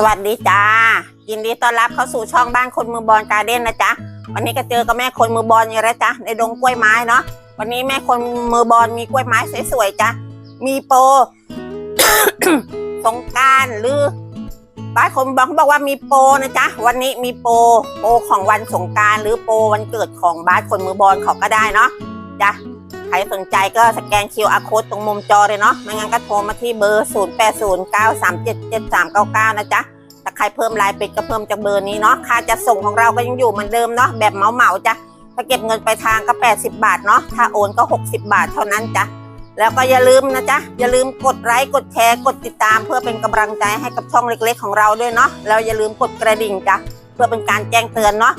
สวัสดีจ้า ยินดีต้อนรับเข้าสู่ช่องบ้านคนมือบอลการ์เด้นนะจ๊ะ วันนี้ก็เจอกับแม่คนมือบอลอยู่แล้วจ้ะในดงกล้วยไม้เนาะ วันนี้แม่คนมือบอลมีกล้วยไม้สวยๆจ้ะ มีโปร สงการหรือบ้านคนมือบอลเขาบอกว่ามีโปรนะจ๊ะ วันนี้มีโปรโปรของวันสงการหรือโปรวันเกิดของบ้านคนมือบอลเขาก็ได้เนาะจ้ะ ใครสนใจก็สแกน QR code ตรงมุมจอเลยเนาะ ไม่งั้นก็โทรมาที่เบอร์ 0809377399 นะจ๊ะ ถ้าใครเพิ่มไลน์เป็ดก็เพิ่มจากเบอร์นี้เนาะ ค่าจะส่งของเราก็ยังอยู่เหมือนเดิมเนาะ แบบเหมาเหมาจ้ะ ถ้าเก็บเงินไปลายทางก็ 80 บาทเนาะ ถ้าโอนก็ 60 บาทเท่านั้นจ้ะ แล้วก็อย่าลืมนะจ๊ะ อย่าลืมกดไลค์ กดแชร์ กดติดตามเพื่อเป็นกำลังใจให้กับช่องเล็ก ๆ ของเราด้วยเนาะ แล้วอย่าลืมกดกระดิ่งจ้ะ เพื่อเป็นการแจ้งเตือนเนาะ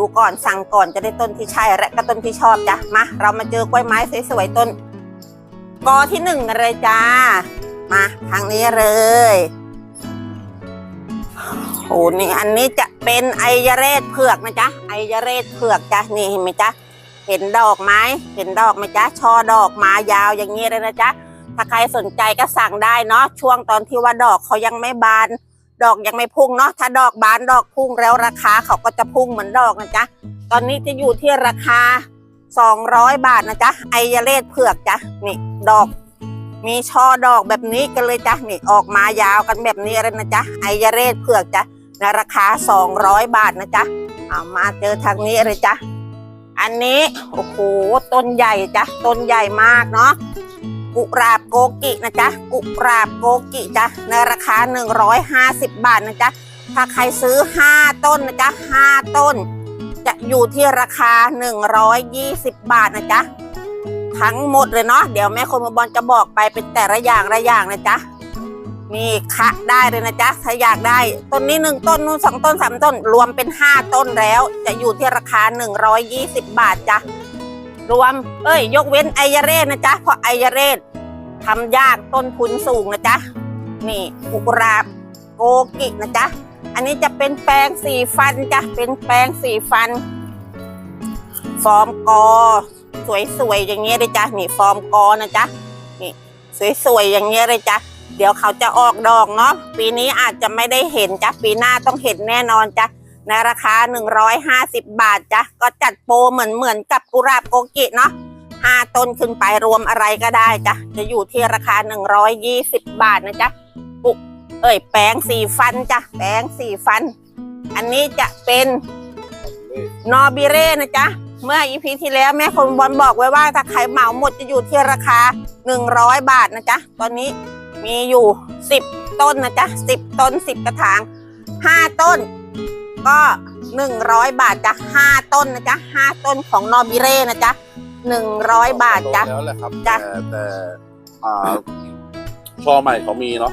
ดูก่อนสั่งก่อนจะได้ต้นที่ใช่และก็ต้นที่ชอบจ้ะมาเรามาเจอกล้วยไม้สวยๆต้นกอที่หนึ่งเลยจ้า มาทางนี้เลยโอ้นี่อันนี้จะเป็นไอยเรศเผือกนะจ๊ะไอยเรศเผือกจ้ะนี่เห็นไหมจ๊ะเห็นดอกไหมเห็นดอกไหมจ๊ะช่อดอกมายาวอย่างนี้เลยนะจ๊ะถ้าใครสนใจก็สั่งได้เนาะช่วงตอนที่ว่าดอกเขายังไม่บาน ดอกยังไม่พุ่งเนาะถ้าดอกบานดอกพุ่งแล้วราคาเขาก็จะพุ่งเหมือนดอกนะจ๊ะตอนนี้จะอยู่ที่ราคา 200 บาทนะจ๊ะไอยาเรศเผือกจ้ะนี่ดอก มีช่อดอกแบบนี้กันเลยจ้ะนี่ออกมายาวกันแบบนี้เลยนะจ๊ะไอยาเรศเผือกจ้ะในราคา 200 บาทนะจ๊ะเอามาเจอทางนี้เลยจ้ะอันนี้โอ้โหต้นใหญ่จ้ะต้นใหญ่มากเนาะ กุหลาบโกกินะจ๊ะกุหลาบโกกิจ้ะในราคา 150 บาทนะจ๊ะถ้าใครซื้อ 5 ต้นนะจ๊ะ5ต้น จะอยู่ที่ราคา 120 บาทนะจ๊ะทั้งหมดเลยเนาะเดี๋ยวแม่คนมาบอลจะบอกไปเป็นแต่ละอย่างละอย่างนะจ๊ะนี่คะได้เลยนะจ๊ะถ้าอยากได้ ต้นนี้หนึ่งต้นนู่นสองต้นสามต้น รวมเป็นห้าต้นแล้ว จะอยู่ที่ราคา120บาทจ้ะ รวม เอ้ย ยกเว้นไอยาเรศนะจ๊ะเพราะไอยาเรศทำยากต้นทุนสูงนะจ๊ะนี่กุกราบโกกินะจ๊ะอันนี้จะเป็นแปรงสีฟันจ้ะเป็นแปรงสีฟัน ฟอร์มกอ สวยๆอย่างเงี้ยเลยจ้ะนี่ฟอร์มกอนะจ๊ะนี่สวยๆอย่างเงี้ยเลยจ้ะเดี๋ยวเขาจะออกดอกเนาะปีนี้อาจจะไม่ได้เห็นจ้ะปีหน้าต้องเห็นแน่นอนจ้ะ ในราคา 150 บาทจ้ะก็จัดโปรเหมือนเหมือนกับกุหลาบโกกิเนาะห้าต้นขึ้นไปรวมอะไรก็ได้จ้ะจะอยู่ที่ราคา 120 บาทนะจ๊ะปุเอ้ยแปรงสีฟันจ้ะแปรงสีฟัน อันนี้จะเป็นนอบิเร่นะจ๊ะเมื่ออีพีที่แล้วแม่คนบอลบอกไว้ว่าถ้าใครเหมาหมดจะอยู่ที่ราคา 100 บาทนะจ๊ะตอนนี้มีอยู่ 10 ต้นนะจ๊ะ10 ต้น 10 กระถาง 5 ต้น ก็ 100 บาทจ้ะ5ต้นนะจ๊ะ5ต้นของนอบิเร่นะจ๊ะ100 บาทจ้ะ แล้วแหละครับจ้ะ แต่แต่อ่าช่อใหม่เขามีเนาะ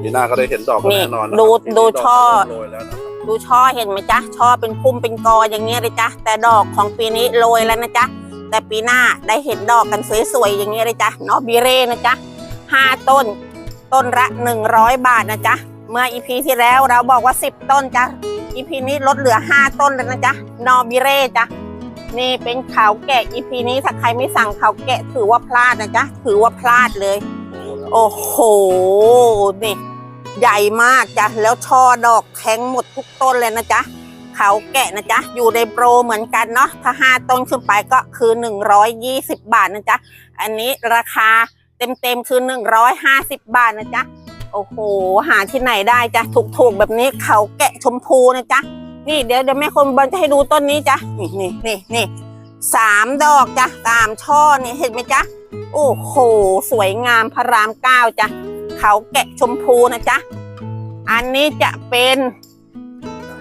ปีหน้าก็ได้เห็นดอกกันนี่แน่นอนนะครับดูปีนี้ดูกช่อเริ่มโรยแล้วนะครับดูช่อเห็นไหมจ๊ะช่อเป็นพุ่มเป็นกออย่างเงี้ยเลยจ้ะแต่ดอกของปีนี้โรยแล้วนะจ๊ะแต่ปีหน้าได้เห็นดอกกันสวยๆอย่างเงี้ยเลยจ้ะเนาะบิเร่นะจ๊ะห้าต้น ต้นละหนึ่งร้อยบาทนะจ๊ะเมื่ออีพีที่แล้วเราบอกว่าสิบต้นจ้ะ อีพีนี้ลดเหลือห้าต้นแล้วนะจ๊ะ นอบิเร่จ้ะ นี่เป็นเขาแกะอีพีนี้ถ้าใครไม่สั่งเขาแกะถือว่าพลาดนะจ๊ะ ถือว่าพลาดเลย โอ้โห นี่ ใหญ่มากจ้ะ แล้วช่อดอกแทงหมดทุกต้นเลยนะจ๊ะ เขาแกะนะจ๊ะ อยู่ในโปรเหมือนกันเนาะ ถ้าห้าต้นขึ้นไปก็คือหนึ่งร้อยยี่สิบบาทนะจ๊ะ อันนี้ราคาเต็มๆคือหนึ่งร้อยห้าสิบบาทนะจ๊ะ โอ้โห หาที่ไหนได้จ้ะถูกๆแบบนี้เขาแกะชมพูนะจ๊ะนี่เดี๋ยวเดี๋ยวแม่คนบอลจะให้ดูต้นนี้จ้ะนี่นี่นี่นี่สามดอกจ้ะสามช่อนี่เห็นไหมจ๊ะโอ้โห สวยงามพระรามเก้าจ้ะเขาแกะชมพูนะจ๊ะอันนี้จะเป็น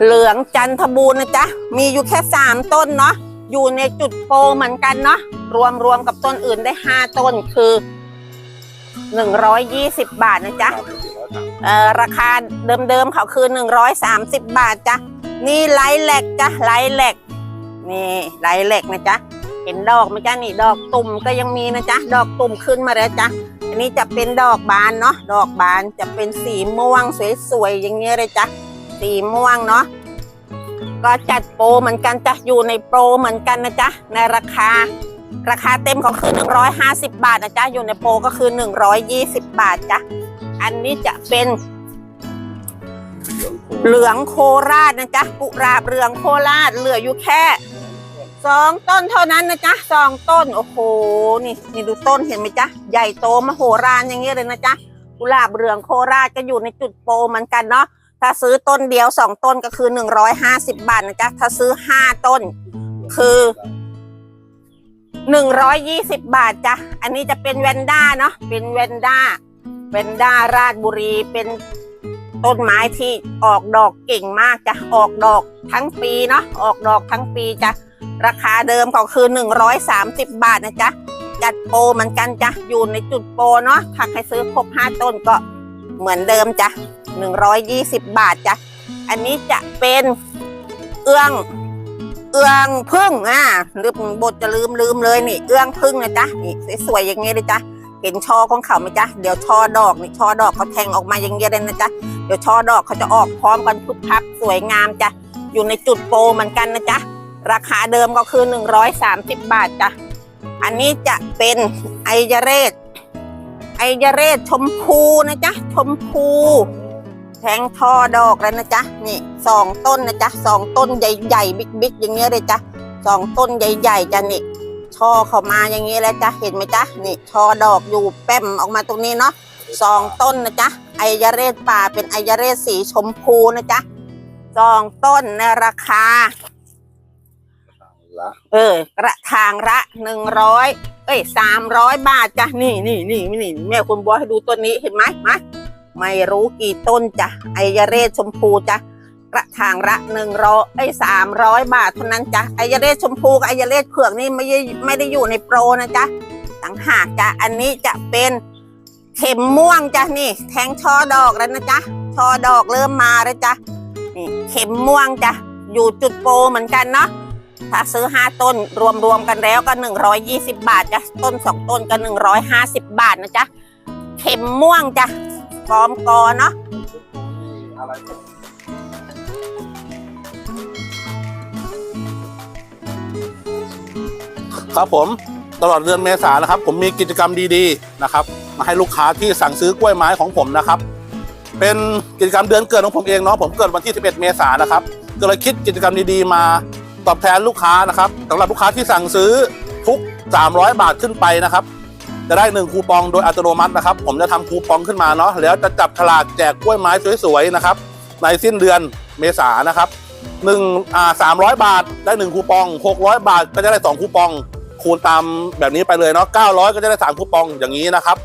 เหลืองจันทบูรณ์นะจ๊ะมีอยู่แค่สามต้นเนาะอยู่ในจุดโปเหมือนกันเนาะรวมรวมกับต้นอื่นได้ห้าต้นคือ หนึ่งร้อยยี่สิบบาทนะจ๊ะเอ่อราคาเดิมๆเขาคือหนึ่งร้อยสามสิบบาทจ้ะนี่ไลท์แหลกจ้ะไลท์แหลกนี่ไลท์แหลกนะจ๊ะเห็นดอกไหมจ๊ะนี่ดอกตุ่มก็ยังมีนะจ๊ะดอกตุ่มขึ้นมาแล้วจ้ะอันนี้จะเป็นดอกบานเนาะดอกบานจะเป็นสีม่วงสวยๆอย่างเงี้ยเลยจ้ะสีม่วงเนาะก็จัดโปรเหมือนกันจ้ะอยู่ในโปรเหมือนกันนะจ๊ะในราคา ราคาเต็มเขาคือ 150 บาทนะจ๊ะ อยู่ในโปรก็คือ 120 บาทจ้ะ อันนี้จะเป็นเหลืองโคราชนะจ๊ะกุหลาบเหลืองโคราชเหลืออยู่แค่สองต้นเท่านั้นนะจ๊ะสองต้น โอ้โห นี่นี่ดูต้นเห็นไหมจ๊ะ ใหญ่โตมโหฬารอย่างเงี้ยเลยนะจ๊ะกุหลาบเหลืองโคราชก็อยู่ในจุดโปรเหมือนกันเนาะ ถ้าซื้อต้นเดียวสองต้นก็คือหนึ่งร้อยห้าสิบาทนะจ๊ะ ถ้าซื้อห้าต้น คือ หนึ่งร้อยยี่สิบบาทจ้ะ อันนี้จะเป็นแวนด้าเนาะ เป็นแวนด้า แวนด้าราชบุรี เป็นต้นไม้ที่ออกดอกเก่งมากจ้ะ ออกดอกทั้งปีเนาะ ออกดอกทั้งปีจ้ะ ราคาเดิมก็คือหนึ่งร้อยสามสิบบาทนะจ๊ะ จัดโปรเหมือนกันจ้ะ อยู่ในจุดโปรเนาะ ถ้าใครซื้อครบห้าต้นก็เหมือนเดิมจ้ะหนึ่งร้อยยี่สิบบาทจ้ะ อันนี้จะเป็นเอื้อง เอื้องพึ่งอ่าลืมบทจะลืมลืมเลยนี่ เอื้องพึ่งนะจ๊ะนี่สวยๆอย่างเงี้ยเลยจ้ะเห็นช่อของเขาไหมจ๊ะเดี๋ยวช่อดอกนี่ช่อดอกเขาแทงออกมาอย่างเงี้ยเลยนะจ๊ะเดี๋ยวช่อดอกเขาจะออกพร้อมกันพุกพักสวยงามจ้ะอยู่ในจุดโปรเหมือนกันนะจ๊ะราคาเดิมก็คือหนึ่งร้อยสามสิบบาทจ้ะอันนี้จะเป็นไอยเรศไอยเรศชมพูนะจ๊ะชมพู แทงช่อดอกแล้วนะจ๊ะนี่สองต้นนะจ๊ะสองต้นใหญ่ๆบิ๊กๆอย่างเงี้ยเลยจ้ะสองต้นใหญ่ๆจ้ะนี่ช่อเข้ามาอย่างงี้แล้วจ้ะเห็นไหมจ๊ะนี่ช่อดอกอยู่แป้มออกมาตรงนี้เนาะสองต้นนะจ๊ะไอยเรศป่าเป็นไอยเรศสีชมพูนะจ๊ะสองต้นในราคาละเออกระถางละหนึ่งร้อยเอ้ยสามร้อยบาทจ้ะนี่นี่นี่นี่แม่คุณบัวให้ดูต้นนี้เห็นไหมมา ไม่รู้กี่ต้นจ้ะไอยเรศชมพูจ้ะกระถางละหนึ่งร้อยไอ้สามร้อยบาทเท่านั้นจ้ะไอยเรศชมพูกับไอยเรศเผือกนี่ไม่ได้ไม่ได้อยู่ในโปรนะจ๊ะต่างหากจ้ะอันนี้จะเป็นเข็มม่วงจ้ะนี่ แทงช่อดอกแล้วนะจ๊ะช่อดอกเริ่มมาแล้วจ้ะนี่เข็มม่วงจ้ะอยู่จุดโปรเหมือนกันเนาะถ้าซื้อ 5 ต้นรวมๆกันแล้วก็ 120 บาทจ้ะต้น 2 ต้นก็ 150 บาทนะจ๊ะเข็มม่วงจ้ะ ฟอร์มกอเนาะครับผมตลอดเดือนเมษานะครับ ผมมีกิจกรรมดีๆนะครับ มาให้ลูกค้าที่สั่งซื้อกล้วยไม้ของผมนะครับ เป็นกิจกรรมเดือนเกิดของผมเองเนาะผมเกิดวันที่ 11 เมษานนะครับก็เลยคิดกิจกรรมดีๆ มาตอบแทนลูกค้านะครับสำหรับลูกค้าที่สั่งซื้อทุก 300 บาทขึ้นไปนะครับ จะได้หนึ่งคูปองโดยอัตโนมัตินะครับ ผมจะทำคูปองขึ้นมาเนาะแล้วจะจับฉลากแจกกล้วยไม้สวยๆนะครับ ในสิ้นเดือนเมษานะครับหนึ่งอ่าสามร้อยบาทได้หนึ่งคูปองหกร้อยบาทก็จะได้สองคูปอง คูณตามแบบนี้ไปเลยเนาะเก้าร้อยก็จะได้สามคูปองอย่างนี้นะครับ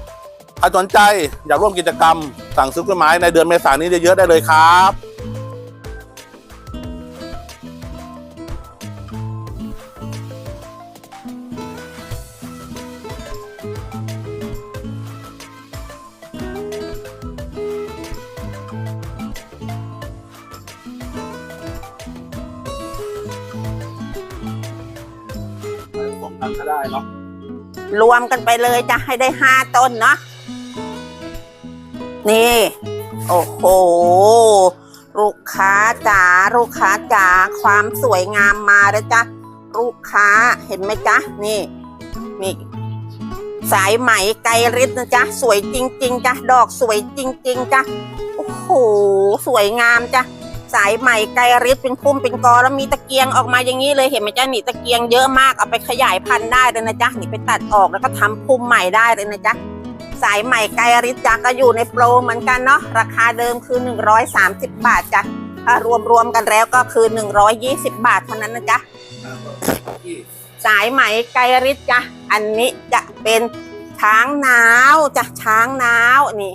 ถ้าสนใจอยากร่วมกิจกรรม สั่งซื้อกล้วยไม้ในเดือนเมษายนนี้เยอะๆได้เลยครับันก็ได้เนาะรวมกันไปเลยจะให้ได้5ต้นเนาะนี่ โอ้โห ลูกค้าจ๋าลูกค้าจ๋าความสวยงามมาแล้วจ้ะลูกค้าเห็นไหมจ๊ะนี่นี่สายไหมไกรฤทธิ์นะจ๊ะสวยจริง ๆจ้ะดอกสวยจริง ๆจ้ะโอ้โห สวยงามจ้ะ สายไหม่ไกรฤทธิ์เป็นพุ่มเป็นกอแล้วมีตะเกียงออกมาอย่างนี้เลยเห็นไหมจ๊ะนี่ตะเกียงเยอะมากเอาไปขยายพันธุ์ได้เลยนะจ๊ะนี่ไปตัดออกแล้วก็ทำพุ่มใหม่ได้เลยนะจ๊ะสายไหม่ไกรฤทธิ์จ้ะก็อยู่ในโปรเหมือนกันเนาะราคาเดิมคือ 130 บาทจ้ะถ้ารวมรวมกันแล้วก็คือ 120 บาทเท่านั้นนะจ๊ะสายไหมไกรฤทธิ์จ้ะอันนี้จะเป็นช้างนาวจ้ะช้างนาวนี่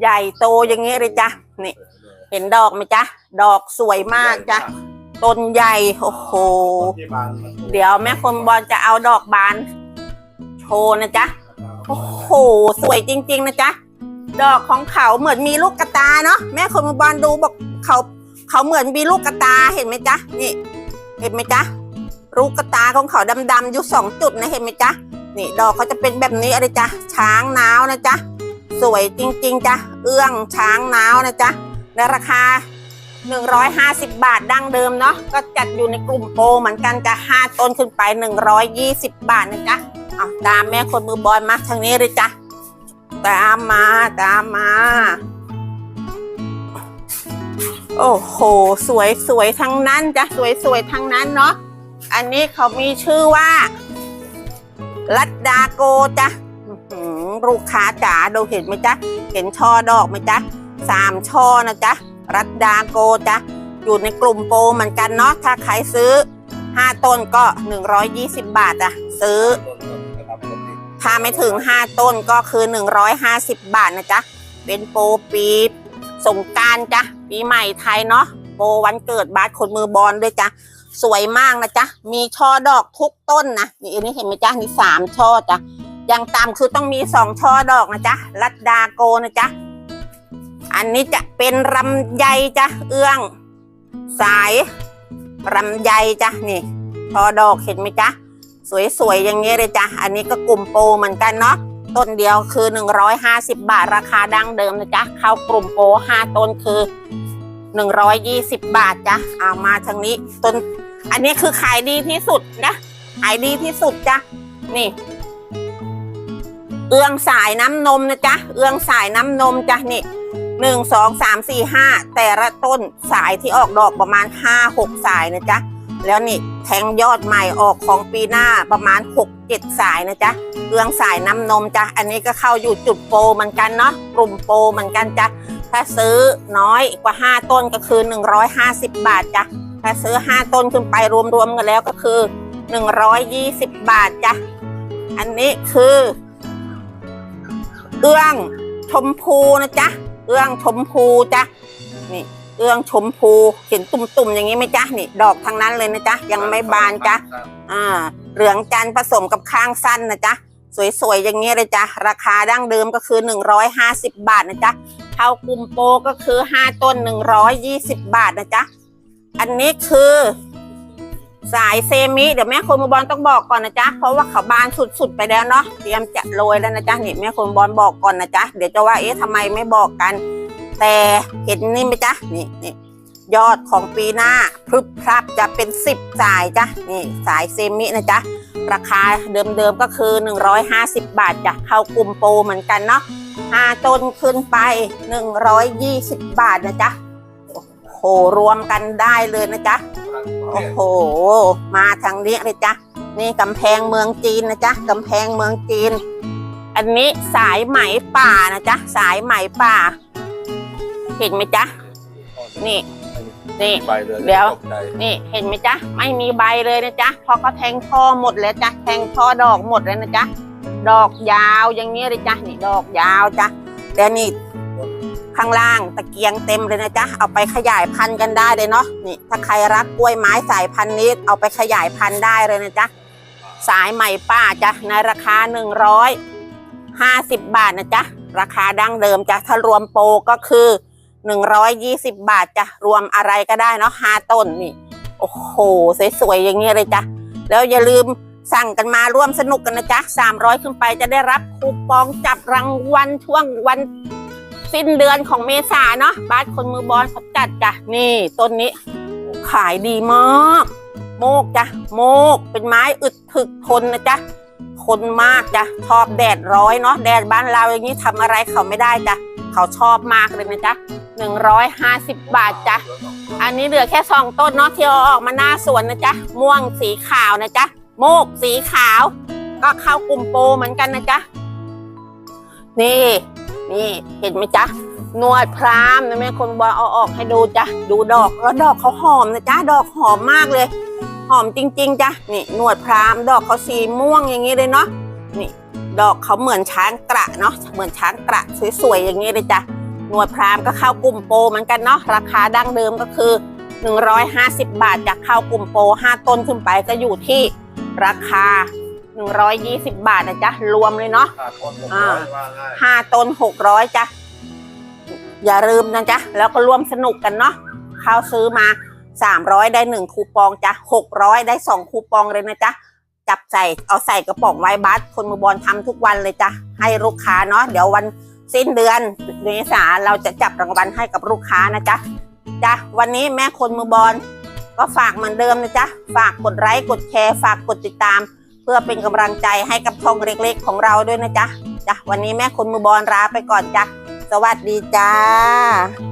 ใหญ่โตอย่างนี้เลยจ้ะนี่ เห็นดอกไหมจ๊ะ ดอกสวยมากจ้ะต้นใหญ่ โอ้โห เดี๋ยวแม่คนบอลจะเอาดอกบาน โชว์นะจ๊ะ โอ้โห สวยจริง ๆ นะจ๊ะ ดอกของเขาเหมือนมีลูกกระตาเนาะ แม่คนบอลดูบอกเขาเขาเหมือนมีลูกกระตาเห็นไหมจ๊ะ นี่ เห็นไหมจ๊ะ ลูกกระตาของเขาดำๆอยู่สองจุดนะเห็นไหมจ๊ะ นี่ดอกเขาจะเป็นแบบนี้อะไรจ๊ะ ช้างนาวนะจ๊ะ สวยจริง ๆจ้ะ เอื้องช้างนาวนะจ๊ะ ในราคา 150 บาทดั้งเดิมเนาะก็จัดอยู่ในกลุ่มโปรเหมือนกันจะ5ต้นขึ้นไป 120 บาทนะจ๊ะเอาตามแม่คนมือบอลมาทางนี้เลยจ้ะตามมาตามมา โอ้โห สวยสวยทั้งนั้นจ้ะสวยสวยทั้งนั้นเนาะอันนี้เขามีชื่อว่ารัดดาโกจ้ะหือลูกค้าจ๋าดูเห็นไหมจ๊ะ เห็นช่อดอกไหมจ๊ะ สามช่อนะจ๊ะรัดดาโกจ้ะอยู่ในกลุ่มโปรเหมือนกันเนาะถ้าใครซื้อ 5 ต้นก็ 120 บาทอะซื้อ ถ้าไม่ถึง 5 ต้นก็คือ 150 บาทนะจ๊ะเป็นโปรปีสงกรารจ้ะปีใหม่ไทยเนาะโปรวันเกิดบาสคนมือบอลด้วยจ้ะสวยมากนะจ๊ะมีช่อดอกทุกต้นนะนี่อันนี้เห็นไหมจ๊ะนี่สามช่อจ้ะอย่างต่ำคือต้องมีสองช่อดอกนะจ๊ะรัดดาโกนะจ๊ะ อันนี้จะเป็นรำไยจ้ะเอื้อง สายรำไยจ้ะนี่ช่อดอกเห็นไหมจ๊ะสวยๆอย่างนี้เลยจ้ะอันนี้ก็กลุ่มโปรเหมือนกันเนาะต้นเดียวคือ 150 บาทราคาดั้งเดิมนะจ๊ะเข้ากลุ่มโปร5ต้นคือ 120 บาทจ้ะเอามาทางนี้ต้นอันนี้คือขายดีที่สุดนะขายดีที่สุดจ้ะนี่ เอื้องสายน้ำนมนะจ๊ะเอื้องสายน้ำนมจ้ะนี่ หนึ่งสองสามสี่ห้าแต่ละต้นสายที่ออกดอกประมาณห้าหกสายนะจ๊ะแล้วนี่แทงยอดใหม่ออกของปีหน้าประมาณหกเจ็ดสายนะจ๊ะเอื้องสายน้ำนมจ้ะอันนี้ก็เข้าอยู่จุดโปรเหมือนกันเนาะกลุ่มโปรเหมือนกันจ้ะถ้าซื้อน้อยกว่า5ต้นก็คือ150บาทจ้ะถ้าซื้อ5ต้นขึ้นไปรวมๆกันแล้วก็คือ120บาทจ้ะอันนี้คือเอื้องชมพูนะจ๊ะ เอื้องชมพูจ้ะนี่เอื้องชมพูเห็นตุ่มๆอย่างนี้ไหมจ๊ะนี่ ดอกทั้งนั้นเลยนะจ๊ะยังไม่บานจ้ะอ่าเหลืองจันทร์ผสมกับข้างสั้นนะจ๊ะสวยๆอย่างนี้เลยจ้ะราคาดั้งเดิมก็คือ 150 บาทนะจ๊ะเข้ากลุ่มโปรก็คือ 5 ต้น 120 บาทนะจ๊ะอันนี้คือ สายเซมิเดี๋ยวแม่คนมือบอลต้องบอกก่อนนะจ๊ะเพราะว่าเขาบานสุดๆไปแล้วเนาะเตรียมจะโรยแล้วนะจ๊ะนี่แม่คนมือบอลบอกก่อนนะจ๊ะเดี๋ยวจะว่าเอ๊ะทำไมไม่บอกกัน แต่เห็นนี่ไหมจ๊ะนี่นี่ยอดของปีหน้าพรึบพรับจะเป็น 10 สายจ้ะนี่สายเซมินะจ๊ะราคาเดิมๆก็คือ 150 บาทจ้ะเข้ากลุ่มโปรเหมือนกันเนาะห้าต้นขึ้นไป 120 บาทนะจ๊ะโอ้โหรวมกันได้เลยนะจ๊ะ โอ้โห มาทางนี้เลยจ้ะนี่กำแพงเมืองจีนนะจ๊ะกำแพงเมืองจีน อันนี้สายไหมป่านะจ๊ะสายไหมป่า เห็นไหมจ๊ะนี่นี่ไปเลยเดี๋ยวตกใจนี่เห็นไหมจ๊ะไม่มีใบเลยนะจ๊ะเพราะเขาแทงท่อหมดแล้วจ้ะแทงท่อดอกหมดแล้วนะจ๊ะดอกยาวอย่างเงี้ยเลยจ้ะนี่ดอกยาวจ้ะแล้วนี่ ข้างล่างตะเกียงเต็มเลยนะจ๊ะ เอาไปขยายพันธุ์กันได้เลยเนาะนี่ถ้าใครรักกล้วยไม้สายพันธุ์นี้เอาไปขยายพันธุ์ได้เลยนะจ๊ะสายใหม่ป้าจ้ะในราคาหนึ่งร้อยห้าสิบบาทนะจ๊ะราคาดั้งเดิมจ้ะถ้ารวมโปรก็คือหนึ่งร้อยยี่สิบบาทจ้ะรวมอะไรก็ได้เนาะห้าต้นนี่โอ้โหสวยๆอย่างเงี้เลยจ้ะแล้วอย่าลืมสั่งกันมาร่วมสนุกกันนะจ๊ะสามร้อยขึ้นไปจะได้รับคูปองจับรางวัลช่วงวัน สิ้นเดือนของเมษาเนาะบ้านคนมือบอลเขาจัดจ้ะนี่ต้นนี้ ขายดีมากโมกจ้ะโมกเป็นไม้อึดถึกทนนะจ๊ะทนมากจ้ะชอบแดดร้อยเนาะแดดบ้านเราอย่างนี้ทำอะไรเขาไม่ได้จ้ะเขาชอบมากเลยนะจ๊ะหนึ่งร้อยห้าสิบบาทจ้ะอันนี้เหลือแค่สองต้นเนาะที่เอาออกมาหน้าสวนนะจ๊ะม่วงสีขาวนะจ๊ะโมกสีขาว ก็เข้ากลุ่มโปรเหมือนกันนะจ๊ะนี่ นี่เห็นไหมจ๊ะนวดพรามนะแม่คนบอเอาออกให้ดูจ้ะดูดอกแล้วดอกเขาหอมนะจ๊ะดอกหอมมากเลย หอมจริง ๆจ้ะนี่นวดพรามดอกเขาสีม่วงอย่างนี้เลยเนาะนี่ ดอกเขาเหมือนช้างกระเนาะเหมือนช้างกระสวยๆอย่างนี้เลยจ้ะนวดพรามก็เข้ากลุ่มโปรเหมือนกันเนาะราคาดั้งเดิมก็คือ 150 บาทจากเข้ากลุ่มโปร5ต้นขึ้นไปก็อยู่ที่ราคา 120 บาทนะจ๊ะ รวมเลยเนาะ ขาดคนหกอ่าร้อยว่าง่าย5ต้น600จ้ะ อย่าลืมนะจ๊ะ แล้วก็ร่วมสนุกกันเนาะเข้าซื้อมา300ได้1คูปองจ้ะ600ได้2คูปองเลยนะจ๊ะ จับใส่เอาใส่กระป๋องไว้บัสคนมือบอลทำทุกวันเลยจ้ะ ให้ลูกค้าเนาะเดี๋ยววันสิ้นเดือนเมษาเราจะจับรางวัลให้กับลูกค้านะจ๊ะจ้ะวันนี้แม่คนมือบอลก็ฝากเหมือนเดิมนะจ๊ะ ฝากกดไลค์กดแชร์ฝากกดติดตาม เพื่อเป็นกำลังใจให้กับช่องเล็กๆ ของเราด้วยนะจ๊ะจ้ะวันนี้แม่คุณมือบอลลาไปก่อนจ้ะสวัสดีจ้า